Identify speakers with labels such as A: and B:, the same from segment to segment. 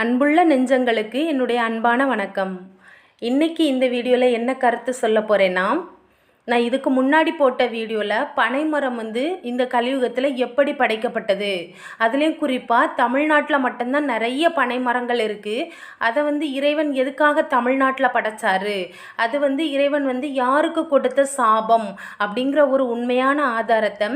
A: அன்புள்ள நெஞ்சங்களுக்கு என்னுடைய அன்பான வணக்கம். இன்றைக்கி இந்த வீடியோவில் என்ன கருத்து சொல்ல போகிறேன்னா நான் இதுக்கு முன்னாடி போட்ட வீடியோவில் பனைமரம் வந்து இந்த கலியுகத்தில் எப்படி படைக்கப்பட்டது? அதுலேயும் குறிப்பாக தமிழ்நாட்டில் மட்டும்தான் நிறைய பனைமரங்கள் இருக்குது அதை வந்து இறைவன் எதுக்காக தமிழ்நாட்டில் படைச்சார்? அது வந்து இறைவன் வந்து யாருக்கு கொடுத்த சாபம்? அப்படிங்கிற ஒரு உண்மையான ஆதாரத்தை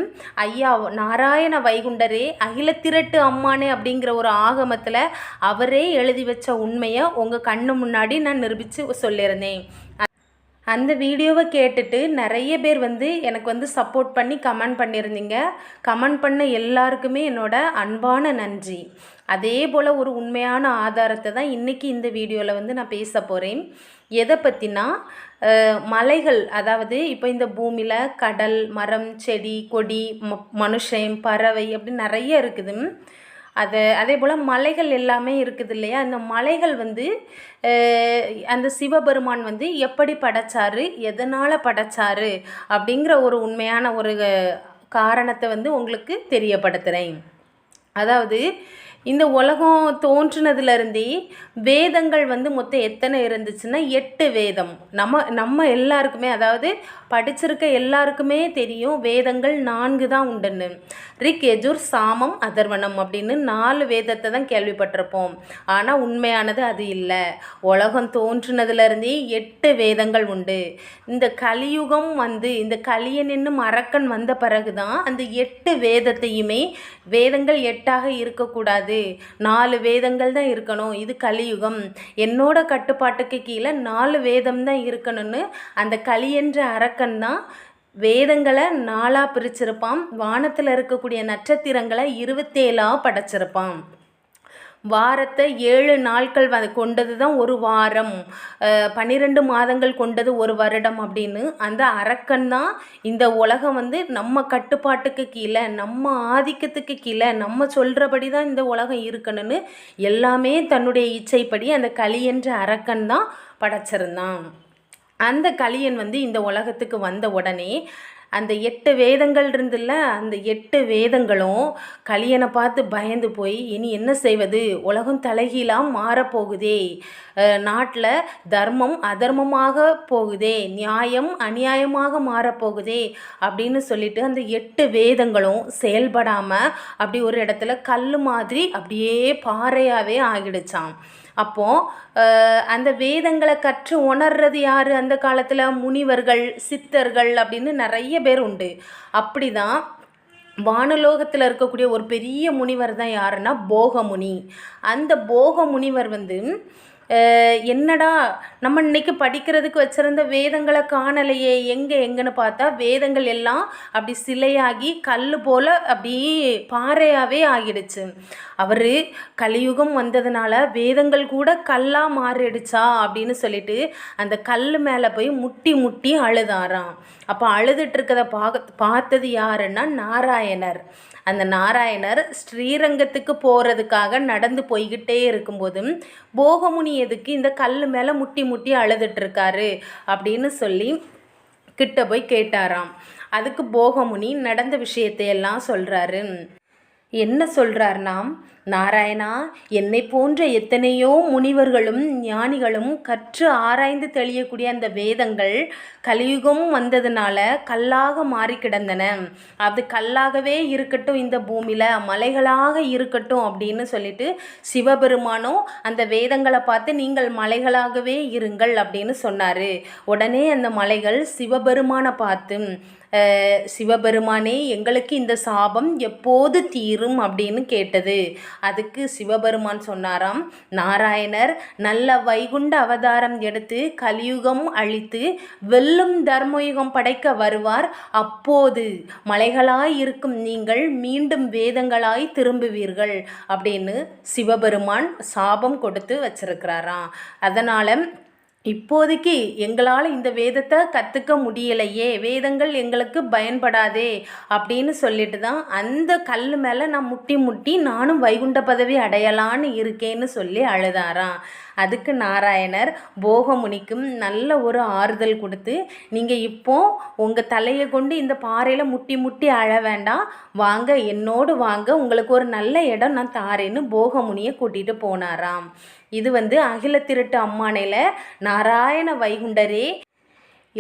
A: ஐயா நாராயண வைகுண்டரே அகில திரட்டு அம்மானே அப்படிங்கிற ஒரு ஆகமத்தில் அவரே எழுதி வச்ச உண்மையை உங்கள் கண்ணு முன்னாடி நான் நிரூபித்து சொல்லியிருந்தேன். அந்த வீடியோவை கேட்டுட்டு நிறைய பேர் வந்து எனக்கு வந்து சப்போர்ட் பண்ணி கமெண்ட் பண்ணியிருந்தீங்க. கமெண்ட் பண்ண எல்லாருக்குமே என்னோடய அன்பான நன்றி. அதே போல் ஒரு உண்மையான ஆதாரத்தை தான் இன்றைக்கி இந்த வீடியோவில் வந்து நான் பேச போகிறேன் எதை பற்றினா மலைகள் அதாவது இப்போ இந்த பூமியில் கடல் மரம் செடி கொடி ம மனுஷன் பறவை அப்படி நிறைய இருக்குது. அது அதே போல் மலைகள் எல்லாமே இருக்குது இல்லையா? அந்த மலைகள் வந்து அந்த சிவபெருமான் வந்து எப்படி படைச்சாரு எதனால் படைச்சாரு அப்படிங்கிற ஒரு உண்மையான ஒரு காரணத்தை வந்து உங்களுக்கு தெரியப்படுத்துகிறேன் அதாவது இந்த உலகம் தோன்றுனதுலேருந்தே வேதங்கள் வந்து மொத்தம் எத்தனை இருந்துச்சுன்னா எட்டு வேதம். நம்ம நம்ம எல்லாருக்குமே அதாவது படிச்சிருக்க எல்லாருக்குமே தெரியும் வேதங்கள் நான்கு தான் உண்டுன்னு. ரிக் எஜூர் சாமம் அதர்வனம் அப்படின்னு நாலு வேதத்தை தான் கேள்விப்பட்டிருப்போம். ஆனால் உண்மையானது அது இல்லை. உலகம் தோன்றுனதுலேருந்தே எட்டு வேதங்கள் உண்டு. இந்த கலியுகம் வந்து இந்த கலியன் என்னும் அரக்கன் வந்த பிறகு தான் அந்த எட்டு வேதத்தையுமே வேதங்கள் எட்டாக இருக்கக்கூடாது நாலு வேதங்கள் தான் இருக்கணும். இது கலியுகம். என்னோட கட்டுப்பாட்டுக்கு கீழே நாலு வேதம் தான் இருக்கணும்னு அந்த கலி என்ற அரக்கன் தான் வேதங்களை நாலாக பிரிச்சிருப்பான். வானத்தில் இருக்கக்கூடிய நட்சத்திரங்களை இருபத்தேழாக படைச்சிருப்பான். வாரத்தை ஏழு நாட்கள் வ கொண்டது தான் ஒரு வாரம். பன்னிரெண்டு மாதங்கள் கொண்டது ஒரு வருடம் அப்படின்னு. அந்த அரக்கன் தான் இந்த உலகம் வந்து நம்ம கட்டுப்பாட்டுக்கு கீழே நம்ம ஆதிக்கத்துக்கு கீழே நம்ம சொல்கிறபடி தான் இந்த உலகம் இருக்கணும்னு எல்லாமே தன்னுடைய இச்சைப்படி அந்த களி என்ற அரக்கன் தான் படைச்சிருந்தான். அந்த களியன் வந்து இந்த உலகத்துக்கு வந்த உடனே அந்த எட்டு வேதங்கள் இருந்துல்ல அந்த எட்டு வேதங்களும் கலியனை பார்த்து பயந்து போய் இனி என்ன செய்வது? உலகம் தலைகீழாக மாறப்போகுதே. நாட்டில் தர்மம் அதர்மமாக போகுதே நியாயம் அநியாயமாக மாறப்போகுதே அப்படின்னு சொல்லிட்டு அந்த எட்டு வேதங்களும் செயல்படாமல் அப்படி ஒரு இடத்துல கல் மாதிரி அப்படியே பாறையாகவே ஆகிடுச்சாம். அப்போது அந்த வேதங்களை கற்று உணர்றது யார் அந்த காலத்தில்? முனிவர்கள் சித்தர்கள் அப்படின்னு நிறைய பேர் உண்டு. அப்படிதான் வானலோகத்தில் இருக்கக்கூடிய ஒரு பெரிய முனிவர் தான் யாருன்னா போகமுனி. அந்த போக முனிவர் வந்து என்னடா நம்ம இன்னைக்கு படிக்கிறதுக்கு வச்சிருந்த வேதங்களை காணலையே எங்கே எங்கன்னு பார்த்தா வேதங்கள் எல்லாம் அப்படி சிலையாகி கல் போல் அப்படி பாறையாகவே ஆகிடுச்சு. அவர் கலியுகம் வந்ததுனால வேதங்கள் கூட கல்லாக மாறிடுச்சா அப்படின்னு சொல்லிட்டு அந்த கல் மேலே போய் முட்டி முட்டி அழுதாராம். அப்போ அழுதுட்டு பார்க்க பார்த்தது யாருன்னா நாராயணர். அந்த நாராயணர் ஸ்ரீரங்கத்துக்கு போகிறதுக்காக நடந்து போய்கிட்டே இருக்கும்போதும் போகமுனி எதுக்கு இந்த கல் மேலே முட்டி முட்டி அழுதுட்டு இருக்காரு அப்படின்னு சொல்லி கிட்ட போய் கேட்டாராம். அதுக்கு போகமுனி நடந்த விஷயத்தையெல்லாம் சொல்கிறாரு என்ன சொல்றார்னா நாராயணா என்னை போன்ற எத்தனையோ முனிவர்களும் ஞானிகளும் கற்று ஆராய்ந்து தெளியக்கூடிய அந்த வேதங்கள் கலியுகம் வந்ததுனால கல்லாக மாறி கிடந்தன. அது கல்லாகவே இருக்கட்டும் இந்த பூமியில் மலைகளாக இருக்கட்டும் அப்படின்னு சொல்லிட்டு சிவபெருமானும் அந்த வேதங்களை பார்த்து நீங்கள் மலைகளாகவே இருங்கள் அப்படின்னு சொன்னார். உடனே அந்த மலைகள் சிவபெருமானை பார்த்து சிவபெருமானே எங்களுக்கு இந்த சாபம் எப்போது தீரும்? அப்படின்னு கேட்டது. அதுக்கு சிவபெருமான் சொன்னாராம் நாராயணர் நல்ல வைகுண்ட அவதாரம் எடுத்து கலியுகம் அழித்து வெல்லும் தர்மயுகம் படைக்க வருவார். அப்போது மலைகளாய் இருக்கும் நீங்கள் மீண்டும் வேதங்களாய் திரும்புவீர்கள் அப்படின்னு சிவபெருமான் சாபம் கொடுத்து வச்சிருக்கிறாராம். அதனால் இப்போதைக்கு எங்களால் இந்த வேதத்தை கற்றுக்க முடியலையே வேதங்கள் எங்களுக்கு பயன்படாதே அப்படின்னு சொல்லிட்டு தான் அந்த கல் மேலே நான் முட்டி முட்டி நானும் வைகுண்ட பதவி அடையலான்னு இருக்கேன்னு சொல்லி அழுதாராம். அதுக்கு நாராயணர் போகமுனிக்கும் நல்ல ஒரு ஆறுதல் கொடுத்து நீங்கள் இப்போ உங்கள் தலையை கொண்டு இந்த பாறையில் முட்டி முட்டி அழ வேண்டாம். வாங்க என்னோடு வாங்க. உங்களுக்கு ஒரு நல்ல இடம் நான் தாரேன்னு போகமுனியை கூட்டிகிட்டு போனாராம். இது வந்து அகில திருட்டு அம்மானையில் நாராயண வைகுண்டரே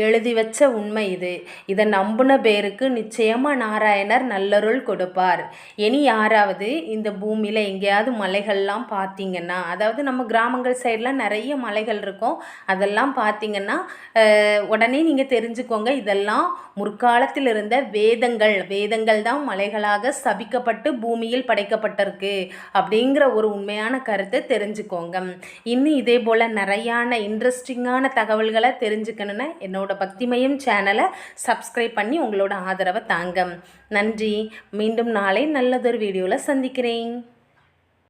A: எழுதி வச்ச உண்மை இது. இதை நம்பின பேருக்கு நிச்சயமாக நாராயணர் நல்லருள் கொடுப்பார். இனி யாராவது இந்த பூமியில் எங்கேயாவது மலைகள்லாம் பார்த்தீங்கன்னா அதாவது நம்ம கிராமங்கள் சைடெலாம் நிறைய மலைகள் இருக்கும். அதெல்லாம் பார்த்தீங்கன்னா உடனே நீங்கள் தெரிஞ்சுக்கோங்க இதெல்லாம் முற்காலத்தில் இருந்த வேதங்கள். வேதங்கள் தான் மலைகளாக சபிக்கப்பட்டு பூமியில் படைக்கப்பட்டிருக்கு அப்படிங்கிற ஒரு உண்மையான கருத்தை தெரிஞ்சுக்கோங்க. இன்னும் இதே போல் நிறையான இன்ட்ரெஸ்டிங்கான தகவல்களை தெரிஞ்சுக்கணுன்னா என்னோட பக்திமயம் சேனலை சப்ஸ்கிரைப் பண்ணி உங்களோட ஆதரவை தாங்க நன்றி. மீண்டும் நாளை நல்லதொரு வீடியோவில் சந்திக்கிறேன்.